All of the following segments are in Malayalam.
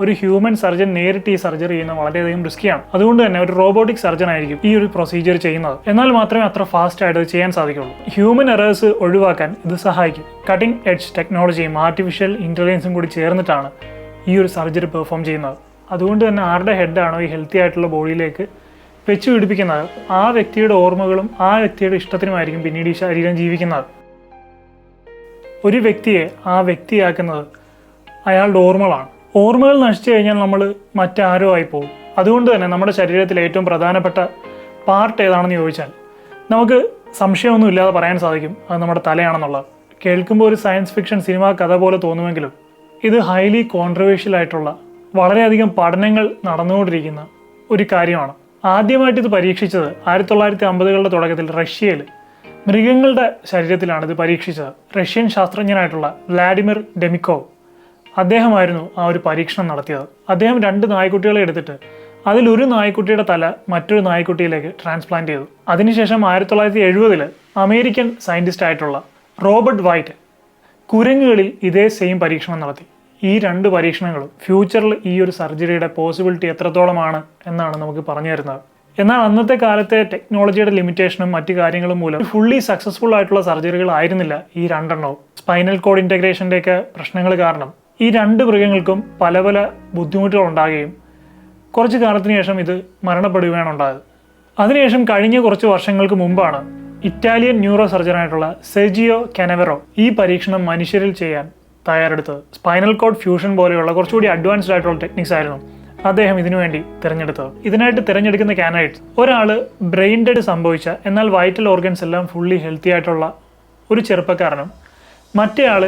ഒരു ഹ്യൂമൻ സർജൻ നേരിട്ട് ഈ സർജറി ചെയ്യുന്നത് വളരെയധികം റിസ്ക്കിയാണ് അതുകൊണ്ട് തന്നെ ഒരു റോബോട്ടിക് സർജൻ ആയിരിക്കും ഈ ഒരു പ്രൊസീജിയർ ചെയ്യുന്നത്. എന്നാൽ മാത്രമേ അത്ര ഫാസ്റ്റ് ആയിട്ട് ചെയ്യാൻ സാധിക്കുള്ളൂ. ഹ്യൂമൻ എറേഴ്സ് ഒഴിവാക്കാൻ ഇത് സഹായിക്കും. കട്ടിംഗ് എഡ്ജ് ടെക്നോളജിയും ആർട്ടിഫിഷ്യൽ ഇന്റലിജൻസും കൂടി ചേർന്നിട്ടാണ് ഈ ഒരു സർജറി പെർഫോം ചെയ്യുന്നത്. അതുകൊണ്ട് തന്നെ ആരുടെ ഹെഡാണോ ഈ ഹെൽത്തി ആയിട്ടുള്ള ബോഡിയിലേക്ക് വെച്ച് പിടിപ്പിക്കുന്നത്? ആ വ്യക്തിയുടെ ഓർമ്മകളും ആ വ്യക്തിയുടെ ഇഷ്ടത്തിനുമായിരിക്കും പിന്നീട് ഈ ശരീരം ജീവിക്കുന്നത്. ഒരു വ്യക്തിയെ ആ വ്യക്തിയാക്കുന്നത് അയാളുടെ ഓർമ്മകളാണ്. ഓർമ്മകൾ നശിച്ചു കഴിഞ്ഞാൽ നമ്മൾ മറ്റാരോ ആയി പോകും അതുകൊണ്ട് തന്നെ നമ്മുടെ ശരീരത്തിലെ ഏറ്റവും പ്രധാനപ്പെട്ട പാർട്ട് ഏതാണെന്ന് ചോദിച്ചാൽ നമുക്ക് സംശയമൊന്നും ഇല്ലാതെ പറയാൻ സാധിക്കും. അത് നമ്മുടെ തലയാണെന്നുള്ളത്. കേൾക്കുമ്പോൾ ഒരു സയൻസ് ഫിക്ഷൻ സിനിമ കഥ പോലെ തോന്നുമെങ്കിലും ഇത് ഹൈലി കോൺട്രവേഴ്ഷ്യൽ ആയിട്ടുള്ള വളരെയധികം പഠനങ്ങൾ നടന്നുകൊണ്ടിരിക്കുന്ന ഒരു കാര്യമാണ്. ആദ്യമായിട്ട് ഇത് പരീക്ഷിച്ചത് ആയിരത്തി തൊള്ളായിരത്തി അമ്പതുകളുടെ തുടക്കത്തിൽ റഷ്യയിൽ മൃഗങ്ങളുടെ ശരീരത്തിലാണ് ഇത് പരീക്ഷിച്ചത്. റഷ്യൻ ശാസ്ത്രജ്ഞനായിട്ടുള്ള വ്ലാഡിമിർ ഡെമിക്കോവ്. അദ്ദേഹമായിരുന്നു ആ ഒരു പരീക്ഷണം നടത്തിയത്. അദ്ദേഹം രണ്ട് നായ്ക്കുട്ടികളെ എടുത്തിട്ട് അതിലൊരു നായ്ക്കുട്ടിയുടെ തല മറ്റൊരു നായ്ക്കുട്ടിയിലേക്ക് ട്രാൻസ്പ്ലാന്റ് ചെയ്തു. അതിനുശേഷം ആയിരത്തി തൊള്ളായിരത്തി എഴുപതിൽ അമേരിക്കൻ സയന്റിസ്റ്റ് ആയിട്ടുള്ള റോബർട്ട് വൈറ്റ് കുരങ്ങുകളിൽ ഇതേ സെയിം പരീക്ഷണം നടത്തി. ഈ രണ്ട് പരീക്ഷണങ്ങളും ഫ്യൂച്ചറിൽ ഈ ഒരു സർജറിയുടെ പോസിബിലിറ്റി എത്രത്തോളമാണ് എന്നാണ് നമുക്ക് പറഞ്ഞു തരുന്നത്. എന്നാൽ അന്നത്തെ കാലത്തെ ടെക്നോളജിയുടെ ലിമിറ്റേഷനും മറ്റു കാര്യങ്ങളും മൂലം ഫുള്ളി സക്സസ്ഫുൾ ആയിട്ടുള്ള സർജറികൾ ആയിരുന്നില്ല ഈ രണ്ടെണ്ണവും. സ്പൈനൽ കോഡ് ഇന്റഗ്രേഷന്റെയൊക്കെ പ്രശ്നങ്ങൾ കാരണം ഈ രണ്ട് മൃഗങ്ങൾക്കും പല പല ബുദ്ധിമുട്ടുകൾ ഉണ്ടാകുകയും കുറച്ച് കാലത്തിന് ശേഷം ഇത് മരണപ്പെടുകയാണ് ഉണ്ടായത്. അതിനുശേഷം കഴിഞ്ഞ കുറച്ച് വർഷങ്ങൾക്ക് മുമ്പാണ് ഇറ്റാലിയൻ ന്യൂറോ സർജനായിട്ടുള്ള സെജിയോ കെനവെറോ ഈ പരീക്ഷണം മനുഷ്യരിൽ ചെയ്യാൻ തയ്യാറെടുത്തത്. സ്പൈനൽ കോഡ് ഫ്യൂഷൻ പോലെയുള്ള കുറച്ചുകൂടി അഡ്വാൻസ്ഡ് ആയിട്ടുള്ള ടെക്നിക്സ് ആയിരുന്നു അദ്ദേഹം ഇതിനുവേണ്ടി തിരഞ്ഞെടുത്തത്. ഇതിനായിട്ട് തിരഞ്ഞെടുക്കുന്ന കാനഡേറ്റ്സ് ഒരാൾ ബ്രെയിൻ ഡെഡ് സംഭവിച്ച എന്നാൽ വൈറ്റൽ ഓർഗൻസ് എല്ലാം ഫുള്ളി ഹെൽത്തി ആയിട്ടുള്ള ഒരു ചെറുപ്പക്കാരനും മറ്റേ ആൾ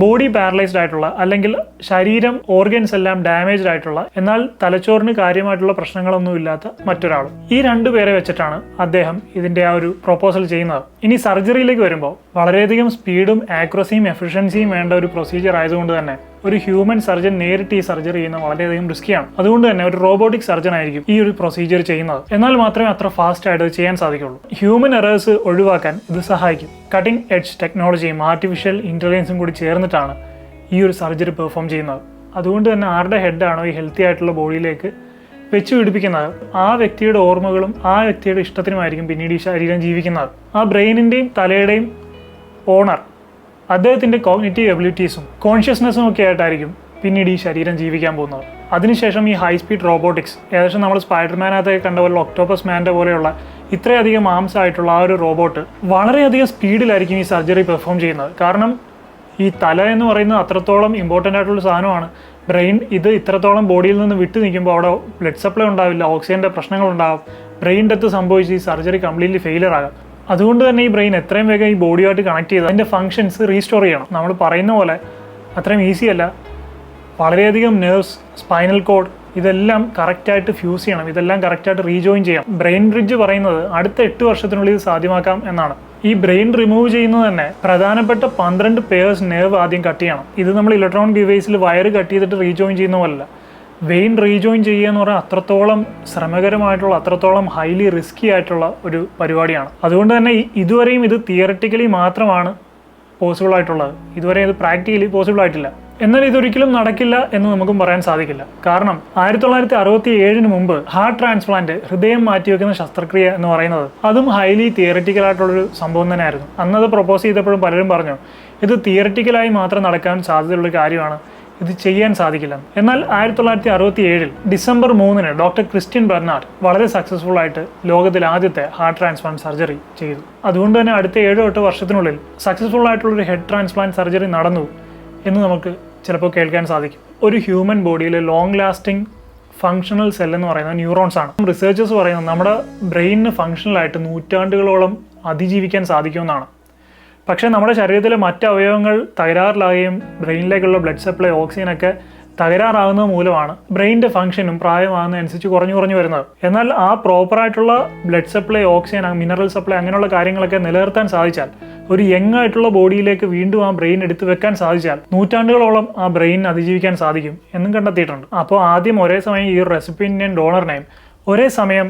ബോഡി പാരലൈസ്ഡ് ആയിട്ടുള്ള അല്ലെങ്കിൽ ശരീരം ഓർഗൻസ് എല്ലാം ഡാമേജ്ഡ് ആയിട്ടുള്ള എന്നാൽ തലച്ചോറിന് കാര്യമായിട്ടുള്ള പ്രശ്നങ്ങളൊന്നും ഇല്ലാത്ത മറ്റൊരാളും. ഈ രണ്ടു പേരെ വെച്ചിട്ടാണ് അദ്ദേഹം ഇതിന്റെ ആ ഒരു പ്രൊപ്പോസൽ ചെയ്യുന്നത്. ഇനി സർജറിയിലേക്ക് വരുമ്പോൾ വളരെയധികം സ്പീഡും ആക്യുറസിയും എഫിഷ്യൻസിയും വേണ്ട ഒരു പ്രൊസീജിയർ ആയതുകൊണ്ട് തന്നെ ഒരു ഹ്യൂമൻ സർജൻ നേരിട്ട് ഈ സർജറി ചെയ്യുന്നത് വളരെയധികം റിസ്ക്കിയാണ് അതുകൊണ്ട് തന്നെ ഒരു റോബോട്ടിക് സർജൻ ആയിരിക്കും ഈ ഒരു പ്രൊസീജിയർ ചെയ്യുന്നത്. എന്നാൽ മാത്രമേ അത്ര ഫാസ്റ്റ് ആയിട്ട് ചെയ്യാൻ സാധിക്കുള്ളൂ. ഹ്യൂമൻ എറേഴ്സ് ഒഴിവാക്കാൻ ഇത് സഹായിക്കും. കട്ടിംഗ് എഡ്ജ് ടെക്നോളജിയും ആർട്ടിഫിഷ്യൽ ഇന്റലിജൻസും കൂടി ചേർന്നിട്ടാണ് ഈ ഒരു സർജറി പെർഫോം ചെയ്യുന്നത്. അതുകൊണ്ട് തന്നെ ആരുടെ ഹെഡാണോ ഈ ഹെൽത്തി ആയിട്ടുള്ള ബോഡിയിലേക്ക് വെച്ച് പിടിപ്പിക്കുന്നത്? ആ വ്യക്തിയുടെ ഓർമ്മകളും ആ വ്യക്തിയുടെ ഇഷ്ടത്തിനുമായിരിക്കും പിന്നീട് ഈ ശരീരം ജീവിക്കുന്നത്. ആ ബ്രെയിനിന്റെയും തലയുടെയും ഓണർ അദ്ദേഹത്തിന്റെ കോഗ്നിറ്റീവ് എബിലിറ്റീസും കോൺഷ്യസ്നെസ്സും ഒക്കെ ആയിട്ടായിരിക്കും പിന്നീട് ഈ ശരീരം ജീവിക്കാൻ പോകുന്നത്. അതിനുശേഷം ഈ ഹൈ സ്പീഡ് റോബോട്ടിക്സ് ഏകദേശം നമ്മൾ സ്പൈഡർമാനകത്തൊക്കെ കണ്ട പോലെ ഒക്ടോപ്പസ് മാന്റെ പോലെയുള്ള ഇത്രയധികം ആംസ് ആയിട്ടുള്ള ആ ഒരു റോബോട്ട് വളരെയധികം സ്പീഡിലായിരിക്കും ഈ സർജറി പെർഫോം ചെയ്യുന്നത്. കാരണം ഈ തല എന്ന് പറയുന്നത് അത്രത്തോളം ഇമ്പോർട്ടന്റ് ആയിട്ടുള്ള സാധനമാണ്. ബ്രെയിൻ ഇത് ഇത്രത്തോളം ബോഡിയിൽ നിന്ന് വിട്ടു നിൽക്കുമ്പോൾ അവിടെ ബ്ലഡ് സപ്ലൈ ഉണ്ടാവില്ല ഓക്സിജന്റെ പ്രശ്നങ്ങളുണ്ടാകും ബ്രെയിൻ ഡെത്ത് സംഭവിച്ച് ഈ സർജറി കംപ്ലീറ്റ്ലി ഫെയിലിയർ ആകാം. അതുകൊണ്ട് തന്നെ ഈ ബ്രെയിൻ എത്രയും വേഗം ഈ ബോഡിയായിട്ട് കണക്ട് ചെയ്ത് അതിന്റെ ഫങ്ഷൻസ് റീസ്റ്റോർ ചെയ്യണം. നമ്മൾ പറയുന്ന പോലെ അത്രയും ഈസി അല്ല. വളരെയധികം നെർവ്സ് സ്പൈനൽ കോഡ് ഇതെല്ലാം കറക്റ്റായിട്ട് ഫ്യൂസ് ചെയ്യണം. ഇതെല്ലാം കറക്റ്റായിട്ട് റീജോയിൻ ചെയ്യണം. ബ്രെയിൻ ബ്രിഡ്ജ് പറയുന്നത് അടുത്ത എട്ട് വർഷത്തിനുള്ളിൽ ഇത് സാധ്യമാക്കാം എന്നാണ്. ഈ ബ്രെയിൻ റിമൂവ് ചെയ്യുന്നത് തന്നെ പ്രധാനപ്പെട്ട പന്ത്രണ്ട് പേഴ്സ് നെർവ് ആദ്യം കട്ട് ചെയ്യണം. ഇത് നമ്മൾ ഇലക്ട്രോണിക് ഡിവൈസിൽ വയർ കട്ട് ചെയ്തിട്ട് റീജോയിൻ ചെയ്യുന്ന പോലല്ല. വെയിൻ റീജോയിൻ ചെയ്യുക എന്ന് പറഞ്ഞാൽ അത്രത്തോളം ശ്രമകരമായിട്ടുള്ള അത്രത്തോളം ഹൈലി റിസ്കി ആയിട്ടുള്ള ഒരു പരിപാടിയാണ്. അതുകൊണ്ട് തന്നെ ഇതുവരെയും ഇത് തിയററ്റിക്കലി മാത്രമാണ് പോസിബിൾ ആയിട്ടുള്ളത്. ഇതുവരെ ഇത് പ്രാക്ടിക്കലി പോസിബിൾ ആയിട്ടില്ല. എന്നാൽ ഇതൊരിക്കലും നടക്കില്ല എന്ന് നമുക്കും പറയാൻ സാധിക്കില്ല. കാരണം ആയിരത്തി തൊള്ളായിരത്തി അറുപത്തി ഏഴിന് മുമ്പ് ഹാർട്ട് ട്രാൻസ്പ്ലാന്റ് ഹൃദയം മാറ്റിവെക്കുന്ന ശസ്ത്രക്രിയ എന്ന് പറയുന്നത് അതും ഹൈലി തിയററ്റിക്കൽ ആയിട്ടുള്ളൊരു സംഭവം തന്നെയായിരുന്നു. അന്നത് പ്രൊപ്പോസ് ചെയ്തപ്പോഴും പലരും പറഞ്ഞു ഇത് തിയററ്റിക്കലായി മാത്രം നടക്കാൻ സാധ്യതയുള്ള കാര്യമാണ്. ഇത് ചെയ്യാൻ സാധിക്കില്ല. എന്നാൽ ആയിരത്തി തൊള്ളായിരത്തി അറുപത്തി ഏഴിൽ ഡിസംബർ മൂന്നിന് ഡോക്ടർ ക്രിസ്ത്യൻ ബെർണാഡ് വളരെ സക്സസ്ഫുൾ ആയിട്ട് ലോകത്തിൽ ആദ്യത്തെ ഹാർട്ട് ട്രാൻസ്പ്ലാന്റ് സർജറി ചെയ്തു. അതുകൊണ്ട് തന്നെ അടുത്ത ഏഴോ എട്ടോ വർഷത്തിനുള്ളിൽ സക്സസ്ഫുൾ ആയിട്ടുള്ള ഒരു ഹെഡ് ട്രാൻസ്പ്ലാന്റ് സർജറി നടന്നു എന്ന് നമുക്ക് ചിലപ്പോൾ കേൾക്കാൻ സാധിക്കും. ഒരു ഹ്യൂമൻ ബോഡിയിലെ ലോങ് ലാസ്റ്റിംഗ് ഫങ്ഷണൽ സെൽ എന്ന് പറയുന്നത് ന്യൂറോൺസ് ആണ്. റിസർച്ചേഴ്സ് പറയുന്നത് നമ്മുടെ ബ്രെയിനിന് ഫങ്ഷണലായിട്ട് നൂറ്റാണ്ടുകളോളം അതിജീവിക്കാൻ സാധിക്കുമെന്നാണ്. പക്ഷേ നമ്മുടെ ശരീരത്തിലെ മറ്റ് അവയവങ്ങൾ തകരാറിലാകുകയും ബ്രെയിനിലേക്കുള്ള ബ്ലഡ് സപ്ലൈ ഓക്സിജനൊക്കെ തകരാറാകുന്നത് മൂലമാണ് ബ്രെയിനിന്റെ ഫംഗ്ഷനും പ്രായമാകുന്നതനുസരിച്ച് കുറഞ്ഞു കുറഞ്ഞു വരുന്നത്. എന്നാൽ ആ പ്രോപ്പറായിട്ടുള്ള blood supply oxygen mineral supply അങ്ങനെയുള്ള കാര്യങ്ങളൊക്കെ നിലനിർത്താൻ സാധിച്ചാൽ ഒരു യങ് ആയിട്ടുള്ള ബോഡിയിലേക്ക് വീണ്ടും ആ ബ്രെയിൻ എടുത്തു വെക്കാൻ സാധിച്ചാൽ നൂറ്റാണ്ടുകളോളം ആ ബ്രെയിൻ അതിജീവിക്കാൻ സാധിക്കും എന്നും കണ്ടെത്തിയിട്ടുണ്ട്. അപ്പോൾ ആദ്യം ഒരേ സമയം ഈ ഒരു റെസിപ്പിന്റെയും ഡോണറിനെയും ഒരേ സമയം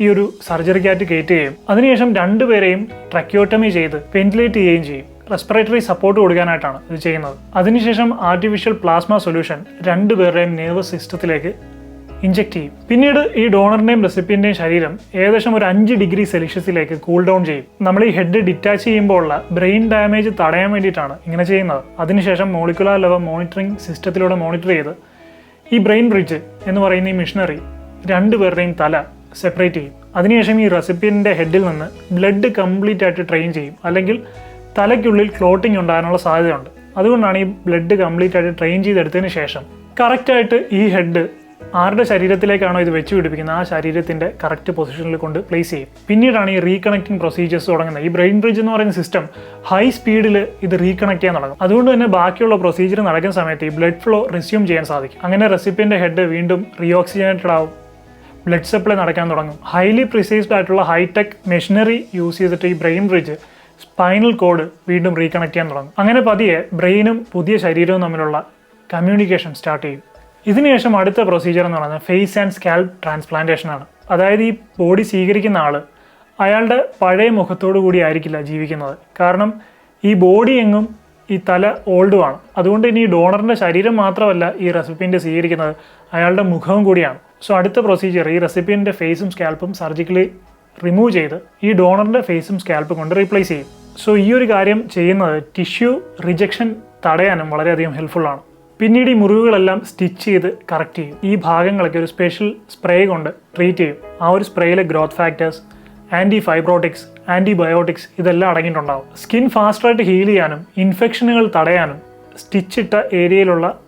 ഈ ഒരു സർജറിക്കകത്ത് കയറ്റുകയും അതിനുശേഷം രണ്ടുപേരെയും ട്രക്യോട്ടമി ചെയ്ത് വെന്റിലേറ്റ് ചെയ്യുകയും ചെയ്യും. റെസ്പിറേറ്ററി സപ്പോർട്ട് കൊടുക്കാനായിട്ടാണ് ഇത് ചെയ്യുന്നത്. അതിനുശേഷം ആർട്ടിഫിഷ്യൽ പ്ലാസ്മ സൊല്യൂഷൻ രണ്ടുപേരുടെയും നെർവസ് സിസ്റ്റത്തിലേക്ക് ഇഞ്ചെക്ട് ചെയ്യും. പിന്നീട് ഈ ഡോണറിന്റെയും റെസിപ്പിന്റെയും ശരീരം ഏകദേശം ഒരു അഞ്ച് ഡിഗ്രി സെൽഷ്യസിലേക്ക് കൂൾ ഡൗൺ ചെയ്യും. നമ്മൾ ഈ ഹെഡ് ഡിറ്റാച്ച് ചെയ്യുമ്പോൾ ഉള്ള ബ്രെയിൻ ഡാമേജ് തടയാൻ വേണ്ടിയിട്ടാണ് ഇങ്ങനെ ചെയ്യുന്നത്. അതിനുശേഷം മോളിക്കുലാർ ലെവൽ മോണിറ്ററിംഗ് സിസ്റ്റത്തിലൂടെ മോണിറ്റർ ചെയ്ത് ഈ ബ്രെയിൻ ബ്രിഡ്ജ് എന്ന് പറയുന്ന ഈ മിഷനറി രണ്ടുപേരുടെയും തല സെപ്പറേറ്റ് ചെയ്യും. അതിനുശേഷം ഈ റെസിപ്പിയന്റെ ഹെഡിൽ നിന്ന് ബ്ലഡ് കംപ്ലീറ്റ് ആയിട്ട് ട്രെയിൻ ചെയ്യും. അല്ലെങ്കിൽ തലയ്ക്കുള്ളിൽ ക്ലോട്ടിംഗ് ഉണ്ടാകാനുള്ള സാധ്യതയുണ്ട്. അതുകൊണ്ടാണ് ഈ ബ്ലഡ് കംപ്ലീറ്റ് ആയിട്ട് ട്രെയിൻ ചെയ്തെടുത്തതിന് ശേഷം കറക്റ്റായിട്ട് ഈ ഹെഡ് ആരുടെ ശരീരത്തിലേക്കാണോ ഇത് വെച്ച് പിടിപ്പിക്കുന്നത്? ആ ശരീരത്തിന്റെ കറക്റ്റ് പൊസിഷനിൽ കൊണ്ട് പ്ലേസ് ചെയ്യും. പിന്നീടാണ് ഈ റീകണക്റ്റിംഗ് പ്രൊസീജിയേഴ്സ് തുടങ്ങുന്നത്. ഈ ബ്രെയിൻ ബ്രിഡ്ജ് എന്ന് പറയുന്ന സിസ്റ്റം ഹൈ സ്പീഡിൽ ഇത് റീകണക്ട് ചെയ്യാൻ തുടങ്ങും. അതുകൊണ്ട് തന്നെ ബാക്കിയുള്ള പ്രൊസീജിയർ നടക്കുന്ന സമയത്ത് ഈ ബ്ലഡ് ഫ്ലോ റിസ്യൂം ചെയ്യാൻ സാധിക്കും. അങ്ങനെ റെസിപ്പിന്റെ ഹെഡ് വീണ്ടും റീഓക്സിജനേറ്റഡ് ആവും. ബ്ലഡ് സപ്ലൈ നടക്കാൻ തുടങ്ങും. ഹൈലി പ്രിസൈസ്ഡ് ആയിട്ടുള്ള ഹൈടെക് മെഷീനറി യൂസ് ചെയ്തിട്ട് ഈ ബ്രെയിൻ ബ്രിഡ്ജ് സ്പൈനൽ കോഡ് വീണ്ടും റീകണക്ട് ചെയ്യാൻ തുടങ്ങും. അങ്ങനെ പതിയെ ബ്രെയിനും പുതിയ ശരീരവും തമ്മിലുള്ള കമ്മ്യൂണിക്കേഷൻ സ്റ്റാർട്ട് ചെയ്യും. ഇതിനുശേഷം അടുത്ത പ്രൊസീജിയർ എന്ന് പറയുന്നത് ഫേസ് ആൻഡ് സ്കാൽപ് ട്രാൻസ്പ്ലാന്റേഷൻ ആണ്. അതായത് ഈ ബോഡി സ്വീകരിക്കുന്ന ആൾ അയാളുടെ പഴയ മുഖത്തോടു കൂടി ആയിരിക്കില്ല ജീവിക്കുന്നത്. കാരണം ഈ ബോഡി എങ്ങും ഈ തല ഓൾഡുമാണ് അതുകൊണ്ട് ഇനി ഡോണറിന്റെ ശരീരം മാത്രമല്ല ഈ റെസിപ്പീന്റെ സ്വീകരിക്കുന്നത് അയാളുടെ മുഖവും കൂടിയാണ്. സോ അടുത്ത പ്രൊസീജിയർ ഈ റെസിപ്പിയന്റെ ഫേസും സ്കാൽപ്പും സർജിക്കലി റിമൂവ് ചെയ്ത് ഈ ഡോണറിന്റെ ഫേസും സ്കാൽപ്പും കൊണ്ട് റീപ്ലേസ് ചെയ്യും. സോ ഈ ഒരു കാര്യം ചെയ്യുന്നത് ടിഷ്യൂ റിജക്ഷൻ തടയാനും വളരെയധികം ഹെൽപ്ഫുള്ളാണ് പിന്നീട് ഈ മുറിവുകളെല്ലാം സ്റ്റിച്ച് ചെയ്ത് കറക്റ്റ് ചെയ്യും. ഈ ഭാഗങ്ങളൊക്കെ ഒരു സ്പെഷ്യൽ സ്പ്രേ കൊണ്ട് ട്രീറ്റ് ചെയ്യും. ആ ഒരു സ്പ്രേയിലെ growth factors anti fibrotics antibiotics ഇതെല്ലാം അടങ്ങിയിട്ടുണ്ടാവും. സ്കിൻ ഫാസ്റ്റായിട്ട് ഹീൽ ചെയ്യാനും ഇൻഫെക്ഷനുകൾ തടയാനും സ്റ്റിച്ചിട്ട ഏരിയയിലുള്ള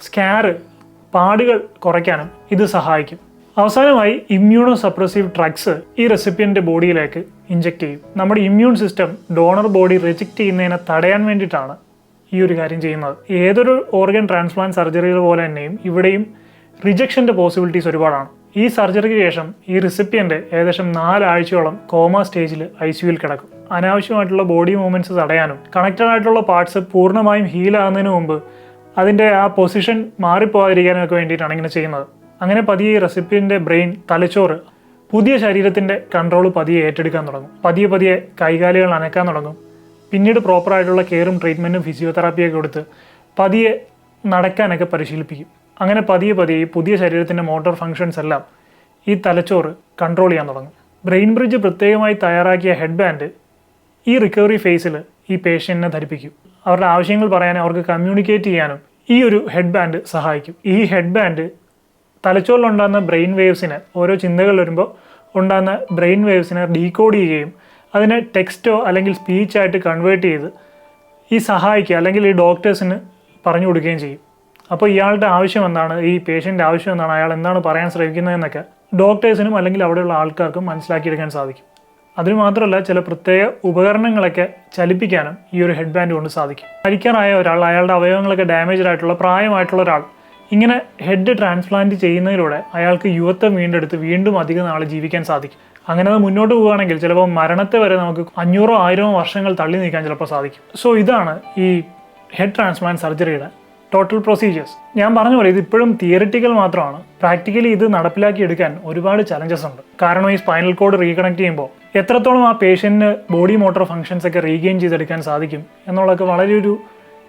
സ്കാറ് പാടുകൾ കുറയ്ക്കാനും ഇത് സഹായിക്കും. അവസാനമായി ഇമ്മ്യൂണോ സപ്രസീവ് ഡ്രഗ്സ് ഈ റെസിപ്പിയന്റെ ബോഡിയിലേക്ക് ഇഞ്ചെക്ട് ചെയ്യും. നമ്മുടെ immune system donor body reject ചെയ്യുന്നതിനെ തടയാൻ വേണ്ടിയിട്ടാണ് ഈ ഒരു കാര്യം ചെയ്യുന്നത്. ഏതൊരു ഓർഗൻ ട്രാൻസ്പ്ലാന്റ് സർജറികൾ പോലെ തന്നെയും ഇവിടെയും റിജക്ഷന്റെ പോസിബിലിറ്റീസ് ഒരുപാടാണ്. ഈ സർജറിക്ക് ശേഷം ഈ റിസിപ്പിയന്റ് ഏകദേശം നാലാഴ്ചയോളം കോമ സ്റ്റേജിൽ ഐ സിയുയിൽ കിടക്കും. അനാവശ്യമായിട്ടുള്ള ബോഡി മൂവ്മെന്റ്സ് തടയാനും കണക്റ്റഡ് ആയിട്ടുള്ള പാർട്സ് പൂർണമായും ഹീലാകുന്നതിന് മുമ്പ് അതിന്റെ ആ പൊസിഷൻ മാറിപ്പോകാതിരിക്കാനൊക്കെ വേണ്ടിയിട്ടാണ് ഇങ്ങനെ ചെയ്യുന്നത്. അങ്ങനെ പതിയെ റെസിപ്പിന്റെ ബ്രെയിൻ തലച്ചോറ് പുതിയ ശരീരത്തിന്റെ കൺട്രോൾ പതിയെ ഏറ്റെടുക്കാൻ തുടങ്ങും. പതിയെ പതിയെ കൈകാലുകൾ അനക്കാൻ തുടങ്ങും. പിന്നീട് പ്രോപ്പറായിട്ടുള്ള കെയറും ട്രീറ്റ്മെന്റും ഫിസിയോതെറാപ്പിയൊക്കെ കൊടുത്ത് പതിയെ നടക്കാനൊക്കെ പരിശീലിപ്പിക്കും. അങ്ങനെ പതിയെ പതിയെ പുതിയ ശരീരത്തിന്റെ മോട്ടോർ ഫങ്ഷൻസ് എല്ലാം ഈ തലച്ചോറ് കൺട്രോൾ ചെയ്യാൻ തുടങ്ങും. ബ്രെയിൻ ബ്രിഡ്ജ് പ്രത്യേകമായി തയ്യാറാക്കിയ ഹെഡ് ബാൻഡ് ഈ റിക്കവറി ഫേസിൽ ഈ പേഷ്യന്റിനെ ധരിപ്പിക്കും. അവരുടെ ആവശ്യങ്ങൾ പറയാനും അവർക്ക് കമ്മ്യൂണിക്കേറ്റ് ചെയ്യാനും ഈ ഒരു ഹെഡ് ബാൻഡ് സഹായിക്കും. ഈ ഹെഡ് ബാൻഡ് തലച്ചോറിലുണ്ടാകുന്ന ബ്രെയിൻ വേവ്സിനെ ഓരോ ചിന്തകൾ വരുമ്പോൾ ഉണ്ടാകുന്ന ബ്രെയിൻ വേവ്സിനെ ഡീകോഡ് ചെയ്യുകയും അതിനെ ടെക്സ്റ്റോ അല്ലെങ്കിൽ സ്പീച്ചായിട്ട് കൺവേർട്ട് ചെയ്ത് ഈ സഹായിക്കുക അല്ലെങ്കിൽ ഈ ഡോക്ടേഴ്സിന് പറഞ്ഞു കൊടുക്കുകയും ചെയ്യും. അപ്പോൾ ഇയാളുടെ ആവശ്യം എന്താണ്? ഈ പേഷ്യന്റെ ആവശ്യം എന്താണ്? അയാൾ എന്താണ് പറയാൻ ശ്രമിക്കുന്നതെന്നൊക്കെ ഡോക്ടേഴ്സിനും അല്ലെങ്കിൽ അവിടെയുള്ള ആൾക്കാർക്കും മനസ്സിലാക്കിയെടുക്കാൻ സാധിക്കും. അതിന് മാത്രമല്ല ചില പ്രത്യേക ഉപകരണങ്ങളൊക്കെ ചലിപ്പിക്കാനും ഈ ഒരു ഹെഡ് ബാൻഡ് കൊണ്ട് സാധിക്കും. മരിക്കാറായ ഒരാൾ അയാളുടെ അവയവങ്ങളൊക്കെ ഡാമേജ് ആയിട്ടുള്ള പ്രായമായിട്ടുള്ള ഒരാൾ ഇങ്ങനെ ഹെഡ് ട്രാൻസ്പ്ലാന്റ് ചെയ്യുന്നതിലൂടെ അയാൾക്ക് യുവത്വം വീണ്ടെടുത്ത് വീണ്ടും അധിക നാൾ ജീവിക്കാൻ സാധിക്കും. അങ്ങനെ അത് മുന്നോട്ട് പോവുകയാണെങ്കിൽ ചിലപ്പോൾ മരണത്തെ വരെ നമുക്ക് അഞ്ഞൂറോ ആയിരമോ വർഷങ്ങൾ തള്ളി നീക്കാൻ ചിലപ്പോൾ സാധിക്കും. സോ ഇതാണ് ഈ ഹെഡ് ട്രാൻസ്പ്ലാന്റ് സർജറിയുടെ ടോട്ടൽ പ്രൊസീജിയേഴ്സ് ഞാൻ പറഞ്ഞ പോലെ ഇത് ഇപ്പോഴും തിയറിറ്റിക്കൽ മാത്രമാണ്. പ്രാക്ടിക്കലി ഇത് നടപ്പിലാക്കി എടുക്കാൻ ഒരുപാട് ചലഞ്ചസ് ഉണ്ട്. കാരണം ഈ സ്പൈനൽ കോഡ് റീകണക്ട് ചെയ്യുമ്പോൾ എത്രത്തോളം ആ പേഷ്യന്റിന് ബോഡി മോട്ടോർ ഫങ്ഷൻസ് ഒക്കെ റീഗെയിൻ ചെയ്തെടുക്കാൻ സാധിക്കും എന്നുള്ളതൊക്കെ വളരെ ഒരു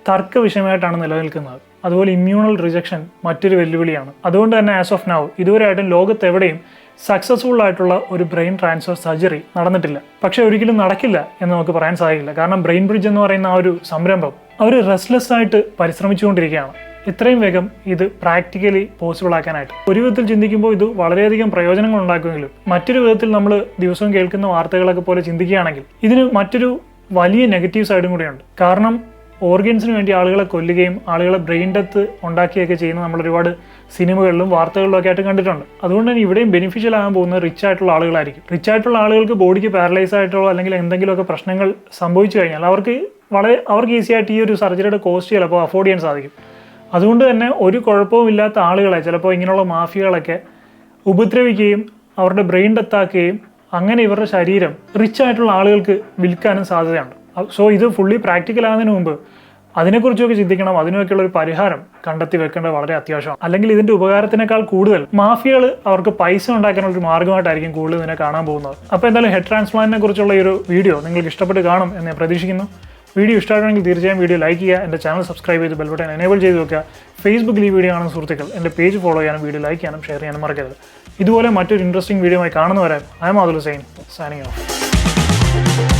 തർക്ക വിഷയമായിട്ടാണ് നിലനിൽക്കുന്നത്. അതുപോലെ ഇമ്മ്യൂണൽ റിജക്ഷൻ മറ്റൊരു വെല്ലുവിളിയാണ്. അതുകൊണ്ട് തന്നെ ആസ് ഓഫ് നൗ ഇതുവരെയായിട്ടും ലോകത്ത് എവിടെയും സക്സസ്ഫുൾ ആയിട്ടുള്ള ഒരു ബ്രെയിൻ ട്രാൻസ്ഫർ സർജറി നടന്നിട്ടില്ല. പക്ഷേ ഒരിക്കലും നടക്കില്ല എന്ന് നമുക്ക് പറയാൻ സാധിക്കില്ല. കാരണം ബ്രെയിൻ ബ്രിഡ്ജ് എന്ന് പറയുന്ന ആ ഒരു സംരംഭം അവർ റെസ്ലെസ് ആയിട്ട് പരിശ്രമിച്ചുകൊണ്ടിരിക്കുകയാണ്. ഇത്രയും വേഗം ഇത് പ്രാക്ടിക്കലി പോസിബിൾ ആക്കാനായിട്ട്. ഒരു വിധത്തിൽ ചിന്തിക്കുമ്പോൾ ഇത് വളരെയധികം പ്രയോജനങ്ങൾ ഉണ്ടാക്കുമെങ്കിലും മറ്റൊരു വിധത്തിൽ നമ്മൾ ദിവസവും കേൾക്കുന്ന വാർത്തകളൊക്കെ പോലെ ചിന്തിക്കുകയാണെങ്കിൽ ഇതിന് മറ്റൊരു വലിയ നെഗറ്റീവ് സൈഡും കൂടിയുണ്ട്. കാരണം ഓർഗൻസിന് വേണ്ടി ആളുകളെ കൊല്ലുകയും ആളുകളെ ബ്രെയിൻ ഡെത്ത് ഉണ്ടാക്കിയൊക്കെ ചെയ്യുന്ന നമ്മൾ ഒരുപാട് സിനിമകളിലും വാർത്തകളിലും ഒക്കെ ആയിട്ട് കണ്ടിട്ടുണ്ട്. അതുകൊണ്ട് തന്നെ ഇവിടെയും ബെനിഫിഷ്യൽ ആകാൻ പോകുന്നത് റിച്ച് ആയിട്ടുള്ള ആളുകളായിരിക്കും. റിച്ച് ആയിട്ടുള്ള ആളുകൾക്ക് ബോഡിക്ക് പാരലൈസ് ആയിട്ടുള്ള അല്ലെങ്കിൽ എന്തെങ്കിലുമൊക്കെ പ്രശ്നങ്ങൾ സംഭവിച്ചു കഴിഞ്ഞാൽ അവർക്ക് വളരെ അവർക്ക് ഈസി ആയിട്ട് ഈ ഒരു സർജറിയുടെ കോസ്റ്റ് ചിലപ്പോൾ അഫോർഡ് ചെയ്യാൻ സാധിക്കും. അതുകൊണ്ട് തന്നെ ഒരു കുഴപ്പവും ഇല്ലാത്ത ആളുകളെ ചിലപ്പോൾ ഇങ്ങനെയുള്ള മാഫിയകളൊക്കെ ഉപദ്രവിക്കുകയും അവരുടെ ബ്രെയിൻ ഡെത്താക്കുകയും അങ്ങനെ ഇവരുടെ ശരീരം റിച്ച് ആയിട്ടുള്ള ആളുകൾക്ക് വിൽക്കാനും സാധ്യതയുണ്ട്. സോ ഇത് ഫുള്ളി പ്രാക്ടിക്കൽ ആകുന്നതിന് മുമ്പ് അതിനെക്കുറിച്ചൊക്കെ ചിന്തിക്കണം അതിനൊക്കെയുള്ള ഒരു പരിഹാരം കണ്ടെത്തി വെക്കേണ്ടത് വളരെ അത്യാവശ്യമാണ്. അല്ലെങ്കിൽ ഇതിന്റെ ഉപകാരത്തിനേക്കാൾ കൂടുതൽ മാഫിയകൾ അവർക്ക് പൈസ ഉണ്ടാക്കാനുള്ള ഒരു മാർഗമായിട്ടായിരിക്കും കൂടുതൽ ഇതിനെ കാണാൻ പോകുന്നത്. അപ്പോൾ എന്തായാലും ഹെഡ് ട്രാൻസ്പ്ലാന്റിനെ കുറിച്ചുള്ള ഈ ഒരു വീഡിയോ നിങ്ങൾക്ക് ഇഷ്ടപ്പെട്ട് കാണും എന്ന് ഞാൻ പ്രതീക്ഷിക്കുന്നു. വീഡിയോ ഇഷ്ടമാണെങ്കിൽ തീർച്ചയായും വീഡിയോ ലൈക്ക് ചെയ്യുക എന്റെ ചാനൽ സബ്സ്ക്രൈബ് ചെയ്ത് ബെൽബട്ടൺ എനേബിൾ ചെയ്ത് വെക്കുക. ഫേസ്ബുക്കിൽ ഈ വീഡിയോ കാണുന്ന സുഹൃത്തുക്കൾ എന്റെ പേജ് ഫോളോ ചെയ്യാനും വീഡിയോ ലൈക്ക് ചെയ്യാനും ഷെയർ ചെയ്യാനും മറക്കരുത്. ഇതുപോലെ മറ്റൊരു ഇൻട്രസ്റ്റിംഗ് വീഡിയോ ആയി കാണുന്നവരെ I'm Atul sign signing off